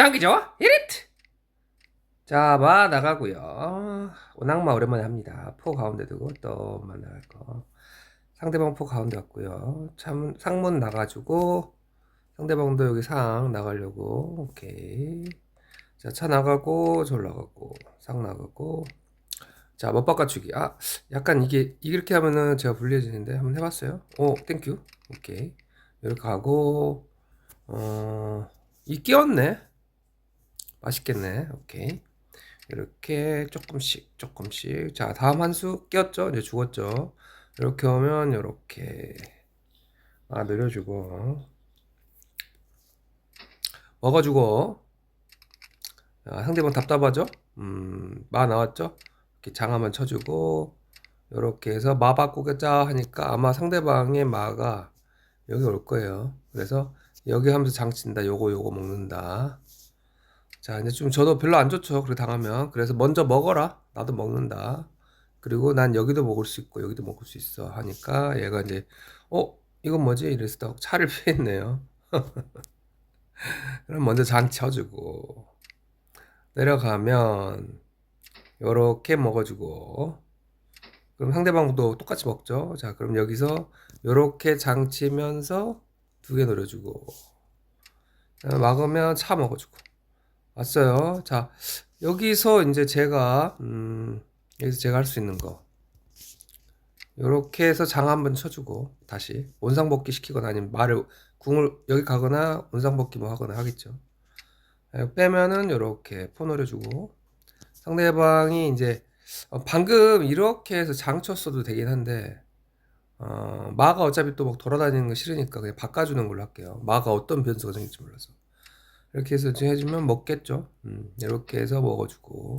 장기죠? 히리트! 자, 마 나가고요. 오낙마 오랜만에 합니다. 포 가운데 두고 또만 나갈 거. 상대방 포 가운데 왔고요. 참, 상문 나가지고 상대방도 여기 상 나가려고. 오케이. 자, 차 나가고 졸 나가고 상 나가고 자, 멋 바꿔주기. 아, 약간 이게 이렇게 하면은 제가 불리해지는데 한번 해봤어요. 오, 땡큐. 오케이. 이렇게 하고 어, 이 끼웠네. 맛있겠네. 오케이. 이렇게 조금씩 조금씩. 자, 다음 한 수 끼웠죠? 이제 죽었죠. 이렇게 오면 이렇게 아 늘려주고 먹어주고 아, 상대방 답답하죠? 음, 마 나왔죠? 이렇게 장 한번 쳐주고 이렇게 해서 마 바꾸겠자 하니까 아마 상대방의 마가 여기 올 거예요. 그래서 여기 하면서 장 친다. 요거 요거 먹는다. 자, 이제 좀 저도 별로 안 좋죠. 그렇게 당하면. 그래서 먼저 먹어라. 나도 먹는다. 그리고 난 여기도 먹을 수 있고 여기도 먹을 수 있어 하니까 얘가 이제 어 이건 뭐지 이래서 또 차를 피했네요. 그럼 먼저 장 쳐주고 내려가면 요렇게 먹어주고 그럼 상대방도 똑같이 먹죠. 자 그럼 여기서 요렇게 장 치면서 두 개 노려주고 막으면 차 먹어주고 왔어요. 자 여기서 이제 제가 음, 여기서 제가 할 수 있는 거 요렇게 해서 장 한번 쳐주고 다시 원상복귀 시키거나 아니면 말을 궁을 여기 가거나 원상복귀 뭐 하거나 하겠죠. 예, 빼면은 요렇게 포 노려주고 상대방이 이제 어, 방금 이렇게 해서 장 쳤어도 되긴 한데 어, 마가 어차피 또 막 돌아다니는 거 싫으니까 그냥 바꿔주는 걸로 할게요. 마가 어떤 변수가 생길지 몰라서 이렇게 해서 해주면 먹겠죠. 음, 이렇게 해서 먹어주고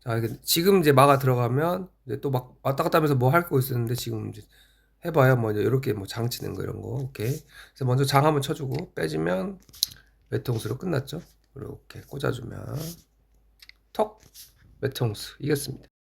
자 지금 이제 마가 들어가면 이제 또 막 왔다 갔다 하면서 뭐 할 거 있었는데 지금 이제 해봐야 뭐 이렇게 뭐 장 치는 거 이런 거 오케이. 그래서 먼저 장 한번 쳐주고 빼주면 외통수로 끝났죠. 이렇게 꽂아주면 톡 외통수 이겼습니다.